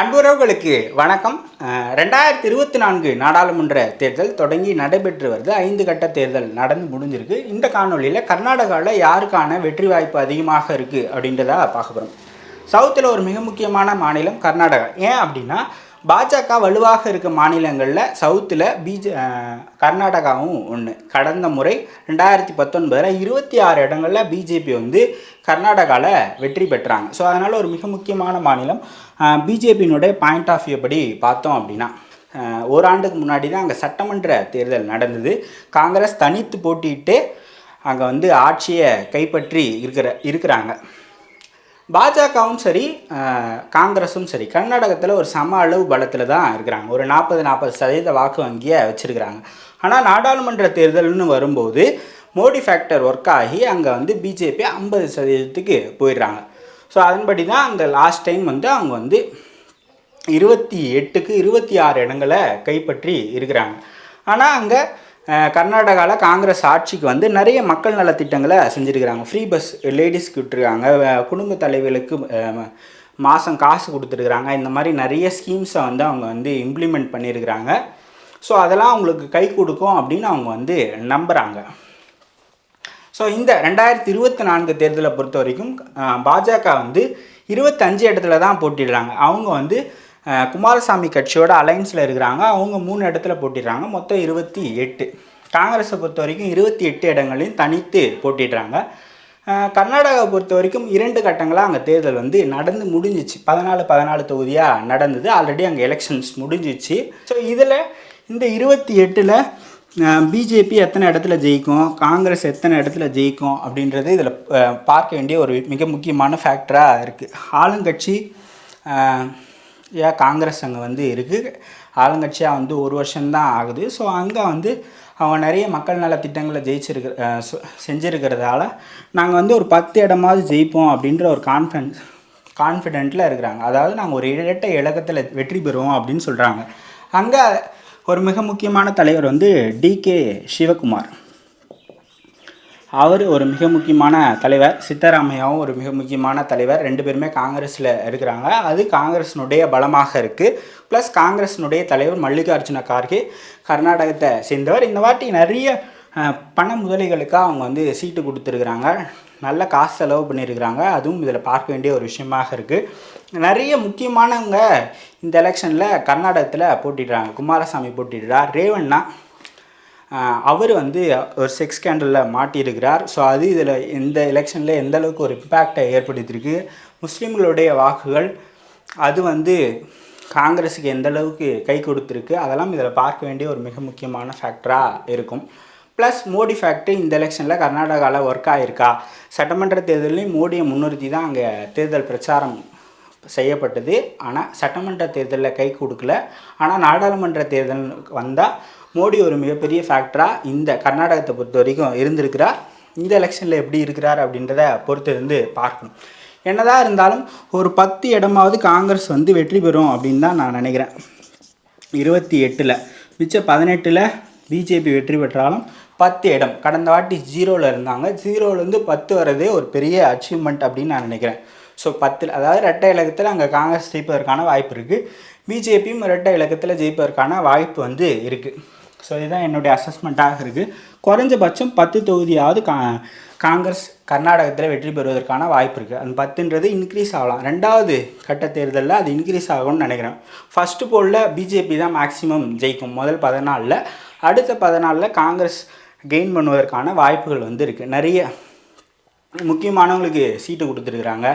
அன்புறவுகளுக்கு வணக்கம். ரெண்டாயிரத்தி இருபத்தி நான்கு நாடாளுமன்ற தேர்தல் தொடங்கி நடைபெற்று வருது. ஐந்து கட்ட தேர்தல் நடந்து முடிஞ்சிருக்கு. இந்த காணொளியில் கர்நாடகாவில் யாருக்கான வெற்றி வாய்ப்பு அதிகமாக இருக்குது அப்படின்றத பார்க்க போகிறோம் சவுத்தில் ஒரு மிக முக்கியமான மாநிலம் கர்நாடகா. ஏன் அப்படின்னா பாஜக வலுவாக இருக்க மாநிலங்களில் சவுத்தில் பிஜே கர்நாடகாவும் ஒன்று கடந்த முறை ரெண்டாயிரத்தி பத்தொன்பதில் இருபத்தி ஆறு இடங்களில் பிஜேபி வந்து கர்நாடகாவில் வெற்றி பெற்றாங்க. ஸோ அதனால் ஒரு மிக முக்கியமான மாநிலம் பிஜேபியினுடைய பாயிண்ட் ஆஃப் வியூ படி பார்த்தோம் அப்படின்னா ஓராண்டுக்கு முன்னாடி தான் அங்கே சட்டமன்ற தேர்தல் நடந்தது. காங்கிரஸ் தனித்து போட்டியிட்டு அங்கே வந்து ஆட்சியை கைப்பற்றி இருக்கிற இருக்கிறாங்க. பாஜகவும் சரி காங்கிரஸும் சரி கர்நாடகத்தில் ஒரு சம அளவு பலத்தில் தான் இருக்கிறாங்க. ஒரு நாற்பது நாற்பது சதவீத வாக்கு வங்கியை வச்சுருக்கிறாங்க. ஆனால் நாடாளுமன்ற தேர்தல்னு வரும்போது மோடி ஃபேக்டர் ஒர்க் ஆகி அங்கே வந்து பிஜேபி ஐம்பது சதவீதத்துக்கு போயிடுறாங்க. ஸோ அதன்படி தான் அந்த லாஸ்ட் டைம் வந்து அவங்க வந்து இருபத்தி எட்டுக்கு இருபத்தி ஆறு இடங்களை கைப்பற்றி இருக்கிறாங்க. ஆனால் அங்கே கர்நாடகாவில் காங்கிரஸ் ஆட்சிக்கு வந்து நிறைய மக்கள் நலத்திட்டங்களை செஞ்சுருக்கிறாங்க. ஃப்ரீ பஸ் லேடிஸ்க்கு விட்டுருக்காங்க. குடும்ப தலைவர்களுக்கு மாதம் காசு கொடுத்துருக்குறாங்க. இந்த மாதிரி நிறைய ஸ்கீம்ஸை வந்து அவங்க வந்து இம்ப்ளிமெண்ட் பண்ணியிருக்கிறாங்க ஸோ அதெல்லாம் அவங்களுக்கு கை கொடுக்கும் அப்படின்னு அவங்க வந்து நம்புகிறாங்க ஸோ இந்த ரெண்டாயிரத்தி இருபத்தி நான்கு தேர்தலை பொறுத்த வரைக்கும் பாஜக வந்து இருபத்தஞ்சு இடத்துல தான் போட்டிடுறாங்க அவங்க வந்து குமாரசாமி கட்சியோட அலைன்ஸில் இருக்கிறாங்க. அவங்க மூணு இடத்துல போட்டிடுறாங்க. மொத்தம் இருபத்தி எட்டு. காங்கிரஸை பொறுத்த வரைக்கும் இருபத்தி எட்டு இடங்களையும் தனித்து போட்டிடுறாங்க. கர்நாடகாவை பொறுத்த வரைக்கும் இரண்டு கட்டங்களாக அங்கே தேர்தல் வந்து நடந்து முடிஞ்சிச்சு. பதினாலு பதினாலு தொகுதியாக நடந்தது. ஆல்ரெடி அங்கே எலெக்ஷன்ஸ் முடிஞ்சிச்சு. ஸோ இதில் இந்த இருபத்தி எட்டில் பிஜேபி எத்தனை இடத்துல ஜெயிக்கும்? காங்கிரஸ் எத்தனை இடத்துல ஜெயிக்கும்? அப்படின்றது இதில் பார்க்க வேண்டிய ஒரு மிக முக்கியமான ஃபேக்டராக இருக்குது ஆளுங்கட்சி ஆளுங்கட்சியாக ஏன் காங்கிரஸ் அங்கே வந்து இருக்குது ஆளுங்கட்சியாக வந்து ஒரு வருஷம்தான் ஆகுது. ஸோ அங்கே வந்து அவங்க நிறைய மக்கள் நல திட்டங்களை ஜெயிச்சிருக்கிற செஞ்சுருக்கிறதால நாங்கள் வந்து ஒரு பத்து இடமாவது ஜெயிப்போம் அப்படின்ற ஒரு கான்ஃபிடன்ஸ் கான்ஃபிடென்ட்டில் இருக்கிறாங்க. அதாவது நாங்கள் ஒரு இரட்டை இலக்கத்தில் வெற்றி பெறுவோம் அப்படின்னு சொல்கிறாங்க அங்கே ஒரு மிக முக்கியமான தலைவர் வந்து டிகே சிவகுமார். அவர் ஒரு மிக முக்கியமான தலைவர் சித்தராமையாவும் ஒரு மிக முக்கியமான தலைவர். ரெண்டு பேருமே காங்கிரஸில் இருக்கிறாங்க. அது காங்கிரஸினுடைய பலமாக இருக்குது ப்ளஸ் காங்கிரஸினுடைய தலைவர் மல்லிகார்ஜுன கார்கே கர்நாடகத்தை சேர்ந்தவர். இந்த வாட்டி நிறைய பண முதலிகளுக்காக அவங்க வந்து சீட்டு கொடுத்துருக்குறாங்க. நல்ல காசு செலவு பண்ணியிருக்கிறாங்க. அதுவும் இதில் பார்க்க வேண்டிய ஒரு விஷயமாக இருக்குது நிறைய முக்கியமானவங்க இந்த எலெக்ஷனில் கர்நாடகத்தில் போட்டிடுறாங்க. குமாரசாமி போட்டிடுறார். ரேவண்ணா அவர் வந்து ஒரு செக்ஸ் ஸ்கேண்டலில் மாட்டியிருக்கிறார். ஸோ அது இதில் இந்த எலெக்ஷனில் எந்த அளவுக்கு ஒரு இம்பேக்டை ஏற்படுத்தியிருக்கு? முஸ்லீம்களுடைய வாக்குகள் அது வந்து காங்கிரஸுக்கு எந்த அளவுக்கு கை கொடுத்துருக்கு? அதெல்லாம் இதில் பார்க்க வேண்டிய ஒரு மிக முக்கியமான ஃபேக்டராக இருக்கும். ப்ளஸ் மோடி ஃபேக்ட்ரி இந்த எலெக்ஷனில் கர்நாடகாவில் ஒர்க் ஆகிருக்கா சட்டமன்ற தேர்தலையும் மோடியை முன்னிறுத்தி தான் அங்கே தேர்தல் பிரச்சாரம் செய்யப்பட்டது. ஆனால் சட்டமன்ற தேர்தலில் கை கொடுக்கல. ஆனால் நாடாளுமன்ற தேர்தல் வந்தால் மோடி ஒரு மிகப்பெரிய ஃபேக்டராக இந்த கர்நாடகத்தை பொறுத்த வரைக்கும் இருந்திருக்கிறார். இந்த எலெக்ஷனில் எப்படி இருக்கிறார் அப்படின்றத பொறுத்து இருந்து பார்க்கணும். என்னதான் இருந்தாலும் ஒரு பத்து இடமாவது காங்கிரஸ் வந்து வெற்றி பெறும் அப்படின்னு தான் நான் நினைக்கிறேன். இருபத்தி எட்டில் மிச்ச பதினெட்டில் பிஜேபி வெற்றி பெற்றாலும் பத்து இடம். கடந்த வாட்டி ஜீரோவில் இருந்தாங்க. ஜீரோலேருந்து பத்து வர்றதே ஒரு பெரிய அச்சீவ்மெண்ட் அப்படின்னு நான் நினைக்கிறேன். ஸோ பத்தில் அதாவது ரெட்டை இலக்கத்தில் அங்கே காங்கிரஸ் ஜெயிப்பதற்கான வாய்ப்பு இருக்குது பிஜேபியும் ரெட்டை இலக்கத்தில் ஜெயிப்பதற்கான வாய்ப்பு வந்து இருக்குது ஸோ இதுதான் என்னுடைய அசஸ்மெண்ட்டாக இருக்குது குறைஞ்சபட்சம் பத்து தொகுதியாவது கா காங்கிரஸ் கர்நாடகத்தில் வெற்றி பெறுவதற்கான வாய்ப்பு இருக்குது அந்த பத்துன்றது இன்க்ரீஸ் ஆகலாம். ரெண்டாவது கட்ட தேர்தலில் அது இன்க்ரீஸ் ஆகும்னு நினைக்கிறேன். ஃபஸ்ட்டு போலில் பிஜேபி தான் மேக்ஸிமம் ஜெயிக்கும். முதல் பதினாலில் அடுத்த பதினாலில் காங்கிரஸ் கெயின் பண்ணுவதற்கான வாய்ப்புகள் வந்து இருக்குது நிறைய முக்கியமானவங்களுக்கு சீட்டு கொடுத்துருக்குறாங்க.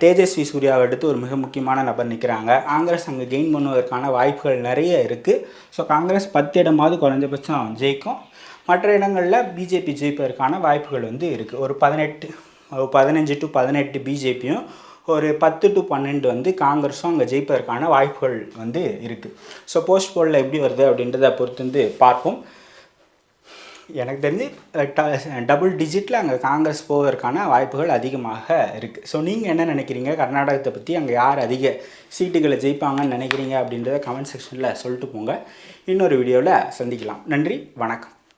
தேஜஸ்வி சூர்யாவை எடுத்து ஒரு மிக முக்கியமான நபர் நிற்கிறாங்க காங்கிரஸ் அங்கே கெயின் பண்ணுவதற்கான வாய்ப்புகள் நிறைய இருக்குது ஸோ காங்கிரஸ் பத்து இடமாவது குறைஞ்சபட்சம் ஜெயிக்கும். மற்ற இடங்களில் பிஜேபி ஜெயிப்பதற்கான வாய்ப்புகள் வந்து இருக்குது ஒரு பதினெட்டு ஒரு பதினஞ்சு டு பதினெட்டு பிஜேபியும் ஒரு பத்து டு பன்னெண்டு வந்து காங்கிரஸும் அங்கே ஜெயிப்பதற்கான வாய்ப்புகள் வந்து இருக்குது ஸோ போஸ்ட் போலில் எப்படி வருது அப்படின்றத பொறுத்து வந்து பார்ப்போம். எனக்கு தெரிஞ்சு டபுள் டிஜிட்டில் அங்கே காங்கிரஸ் போவதற்கான வாய்ப்புகள் அதிகமாக இருக்குது ஸோ நீங்கள் என்ன நினைக்கிறீங்க? கர்நாடகத்தை பற்றி அங்கே யார் அதிக சீட்டுகளை ஜெயிப்பாங்கன்னு நினைக்கிறீங்க அப்படின்றத கமெண்ட் செக்ஷனில் சொல்லிட்டு போங்க. இன்னொரு வீடியோவில் சந்திக்கலாம். நன்றி வணக்கம்.